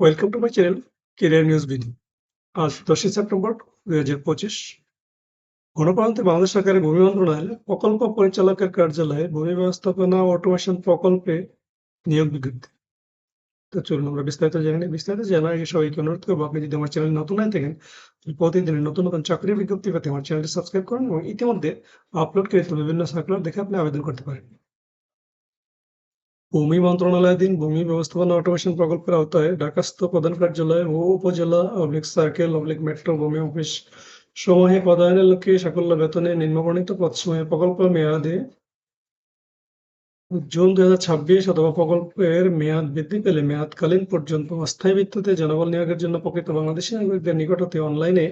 Welcome to my channel career news BD আজ দশই September দুই হাজার পঁচিশ। গণপ্রান্তে বাংলাদেশ সরকারের ভূমি মন্ত্রণালয় প্রকল্প পরিচালকের কার্যালয়ে ভূমি ব্যবস্থাপনা অটোমেশন প্রকল্পে নিয়োগ বিজ্ঞপ্তি। তো চলুন আমরা বিস্তারিত জানি বিস্তারিত জানার আগে সবাইকে অনুরোধ করব, আপনি যদি আমার চ্যানেল নতুন হয়ে থাকেন প্রতিদিনের নতুন নতুন চাকরির বিজ্ঞপ্তি পেতে আমার চ্যানেলটি সাবস্ক্রাইব করুন এবং ইতিমধ্যে আপলোডকৃত বিভিন্ন সার্কুলার দেখে আপনি আবেদন করতে পারেন। ভূমি মন্ত্রণালয়াধীন ভূমি ব্যবস্থাপনা অটোমেশন প্রকল্পের আওতায় ঢাকাস্থ প্রধান কার্যালয় ও উপজেলা অবলিক সার্কেল অবলিক মেট্রো ভূমি অফিস সমূহে পদায়নের লক্ষ্যে সাকল্য বেতনে নিম্নবর্ণিত পদসমূহে প্রকল্প মেয়াদে জুন দুই হাজার ছাব্বিশ অথবা প্রকল্পের মেয়াদ বৃদ্ধি পেলে মেয়াদকালীন পর্যন্ত অস্থায়ী ভিত্তিতে জনবল নিয়োগের জন্য প্রকৃত বাংলাদেশি নাগরিকদের নিকট হতে অনলাইনে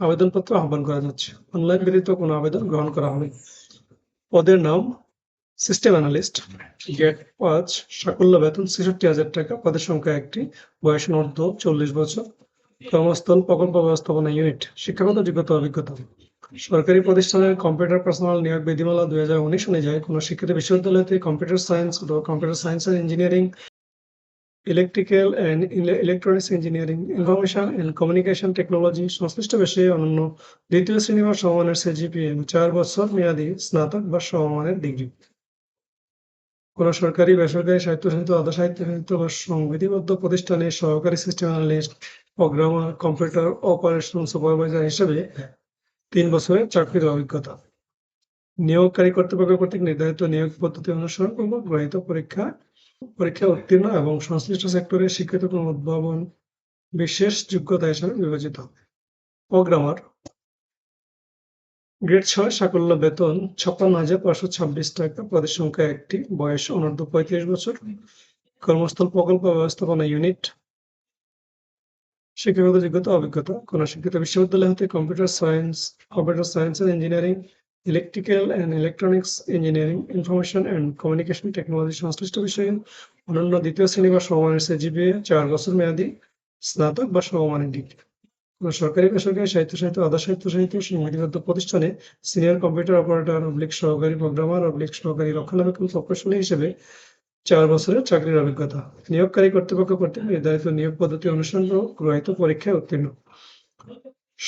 আবেদনপত্র আহ্বান করা যাচ্ছে। অনলাইন ব্যতীত কোনো আবেদন গ্রহণ করা হবে পদের নাম সিস্টেম অ্যানালিস্ট গেট পাঁচ সাকল্য বেতন ছেষট্টি হাজার টাকা, পদের সংখ্যা একটি, বয়স অর্ধ, চল্লিশ বছর, কর্মস্থল, প্রকল্প ব্যবস্থাপনা ইউনিট শিক্ষাগত যোগ্যতা অভিজ্ঞতা। সরকারি প্রতিষ্ঠানের কম্পিউটার পার্সোনাল নিয়োগ বিধিমালা দুই হাজার উনিশ অনুযায়ী কোনো শিক্ষিত বিশ্ববিদ্যালয়তে কম্পিউটার সায়েন্স অথবা computer science and engineering electrical and electronics engineering information and communication technology সংশ্লিষ্ট বিষয়ে অনন্য দ্বিতীয় শ্রেণি বা সমমানের সিজিপিএ চার বছর মেয়াদী স্নাতক বা সমমানের ডিগ্রি কোনো সরকারি বেসরকারি স্বায়ত্তশাসিত আধা স্বায়ত্তশাসিত বা সংবিধিবদ্ধ প্রতিষ্ঠানে সহকারী system analyst programmer computer operation supervisor হিসেবে তিন বছরের চাকরির অভিজ্ঞতা। নিয়োগকারী কর্তৃপক্ষ কর্তৃক নির্ধারিত নিয়োগ পদ্ধতি অনুসরণ পূর্বক গ্রহীত পরীক্ষা পরীক্ষা উত্তীর্ণ এবং সংশ্লিষ্ট সেক্টরে শিক্ষিত কোনো উদ্ভাবন বিশেষ যোগ্যতা হিসেবে বিবেচিত। হবে প্রোগ্রামার গ্রেড ছয় সাকল্য বেতন, ছাপ্পান্ন হাজার পাঁচশো ছাব্বিশ টাকা। পদের সংখ্যা একটি, বয়স অনূর্ধ্ব পঁয়ত্রিশ বছর। কর্মস্থল প্রকল্প ব্যবস্থাপনা ইউনিট। শিক্ষাগত যোগ্যতা, অভিজ্ঞতা, কোন শিক্ষিত বিশ্ববিদ্যালয় হতে computer science computer science and engineering, electrical and electronics engineering, information and communication technology সংশ্লিষ্ট বিষয়ে। অনন্য দ্বিতীয় শ্রেণি বা সমমানের সিজিপিএ, চার বছর মেয়াদী, স্নাতক বা সমমানের ডিগ্রি। কোনো সরকারি বেসরকারি স্বায়ত্তশাসিত, আধা স্বায়ত্তশাসিত সংবিধিবদ্ধ প্রতিষ্ঠানে সিনিয়র কম্পিউটার অপারেটর, অবলিক সহকারী প্রোগ্রামার, অবলিক সহকারী রক্ষণাবেক্ষণ প্রকৌশলী হিসেবে চার বছরের চাকরির অভিজ্ঞতা। নিয়োগকারী কর্তৃপক্ষ কর্তৃক নির্ধারিত নিয়োগ পদ্ধতি অনুসরণ গ্রহীত পরীক্ষায় উত্তীর্ণ।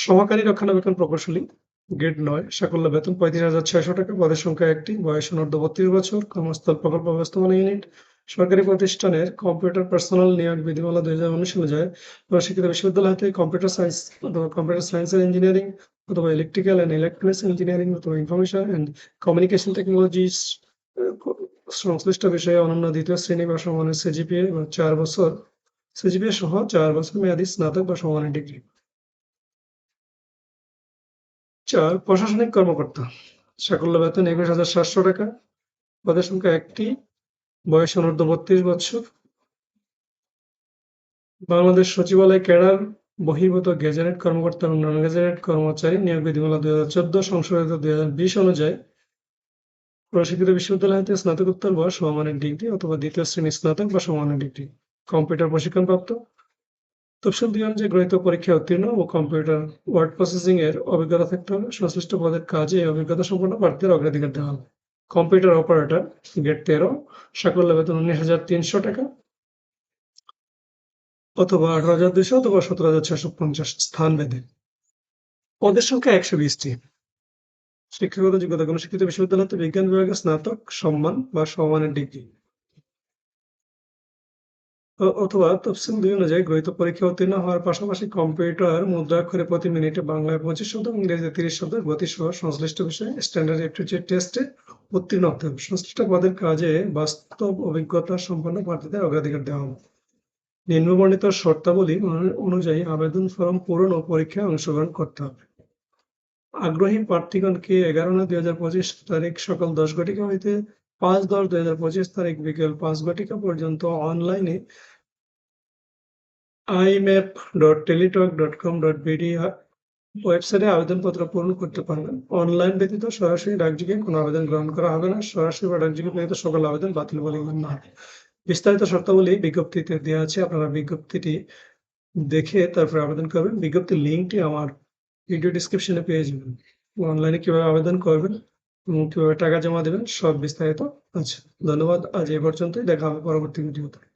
সহকারী রক্ষণাবেক্ষণ প্রকৌশলী, গ্রেড নয় সাকল্য বেতন পঁয়ত্রিশ হাজার ছয়শো টাকা, পদের সংখ্যা একটি, বয়স অনূর্ধ্ব বত্রিশ বছর, কর্মস্থল প্রকল্প ব্যবস্থাপনা ইউনিট সরকারি প্রতিষ্ঠানের কম্পিউটার পার্সোনাল নিয়োগ বিধিমালা দুই হাজার উনিশ অনুযায়ী প্রশিক্ষিত বিশ্ববিদ্যালয় হতে কম্পিউটার সায়েন্স অথবা কম্পিউটার সায়েন্স অ্যান্ড ইঞ্জিনিয়ারিং অথবা ইলেকট্রিক্যাল অ্যান্ড ইলেকট্রনিক্স ইঞ্জিনিয়ারিং অথবা ইনফরমেশন অ্যান্ড কমিউনিকেশন টেকনোলজিস সংশ্লিষ্ট বিষয়ে অনন্য দ্বিতীয় শ্রেণি বা সমানের সিজিপিএ বা চার বছর। সিজিপিএ সহ চার বছর মেয়াদী স্নাতক বা সমানের ডিগ্রি চার, প্রশাসনিক কর্মকর্তা। সাকল্য বেতন একুশ হাজার সাতশো টাকা। পদের সংখ্যা একটি। বয়স অনূর্ধ্ব বত্রিশ বছর বাংলাদেশ সচিবালয় ক্যাডার, বহির্ভূত গেজেটেড কর্মকর্তা এবং নন গেজেটেড কর্মচারী নিয়োগ বিধিমালা দুই হাজার চোদ্দ সংশোধিত দুই হাজার বিশ অনুযায়ী প্রশিক্ষিত বিশ্ববিদ্যালয় হতে স্নাতকোত্তর বা সমমানের ডিগ্রি অথবা দ্বিতীয় শ্রেণি স্নাতক বা সমমানের ডিগ্রি। কম্পিউটার প্রশিক্ষণপ্রাপ্ত। তফসিল দুই অনুযায়ী গ্রহীত পরীক্ষায় উত্তীর্ণ ও কম্পিউটার ওয়ার্ড প্রসেসিং এর অভিজ্ঞতা থাকতে হবে। সংশ্লিষ্ট পদের কাজে অভিজ্ঞতা সম্পন্ন প্রার্থীদের অগ্রাধিকার দেওয়া হবে। কম্পিউটার অপারেটর গ্রেড তেরো, সাকল্য বেতন উনিশ হাজার তিনশো টাকা অথবা আঠারো হাজার দুইশো অথবা সতেরো হাজার ছয়শো পঞ্চাশ স্থান ভেদে। পদের সংখ্যা একশো বিশটি। শিক্ষাগত যোগ্যতা কোনো শিক্ষিত বিশ্ববিদ্যালয়, বিজ্ঞান বিভাগে স্নাতক, সম্মান বা সম্মানের ডিগ্রি। অথবা তফসিল দুই অনুযায়ী গ্রহীত পরীক্ষা উত্তীর্ণ হওয়ার পাশাপাশি কম্পিউটার মুদ্রাক্ষরে প্রতি মিনিটে বাংলায় পঁচিশ শব্দ এবং ইংরেজিতে তিরিশ শব্দের গতি সহ সংশ্লিষ্ট বিষয়ে স্ট্যান্ডার্ড অ্যাপটিটিউড টেস্টে উত্তীর্ণ হতে হবে। সংশ্লিষ্ট পদের কাজে বাস্তব অভিজ্ঞতা সম্পন্ন প্রার্থীদের অগ্রাধিকার দেওয়া হবে নিম্নবর্ণিত শর্তাবলী অনুযায়ী আবেদন ফর্ম পূরণ ও পরীক্ষায় অংশগ্রহণ করতে হবে। আগ্রহী প্রার্থীগণকে এগারো নয় দুই হাজার পঁচিশ তারিখ সকাল দশ ঘটিকা হইতে পাঁচ দশ দুই হাজার পঁচিশ তারিখ বিকেল পাঁচ ঘটিকা পর্যন্ত অনলাইনে আইম্যাপ ওয়েবসাইটে আবেদনপত্র পূরণ করতে পারবেন। অনলাইন ব্যতীত সরাসরি ডাকযোগে কোনো আবেদন গ্রহণ করা হবে না। সরাসরি বা ডাকযোগে ব্যতীত সকল আবেদন বাতিল বলে গণ্য হবে। বিস্তারিত শর্তাবলী বিজ্ঞপ্তিতে দেওয়া আছে। আপনারা বিজ্ঞপ্তিটি দেখে তারপরে আবেদন করবেন। বিজ্ঞপ্তির লিঙ্কটি আমার ভিডিও ডিসক্রিপশনে পেয়ে যাবেন। অনলাইনে কীভাবে আবেদন করবেন এবং কীভাবে টাকা জমা দেবেন সব বিস্তারিত আছে। ধন্যবাদ। আজ এই পর্যন্তই। দেখা হবে পরবর্তী ভিডিওতে।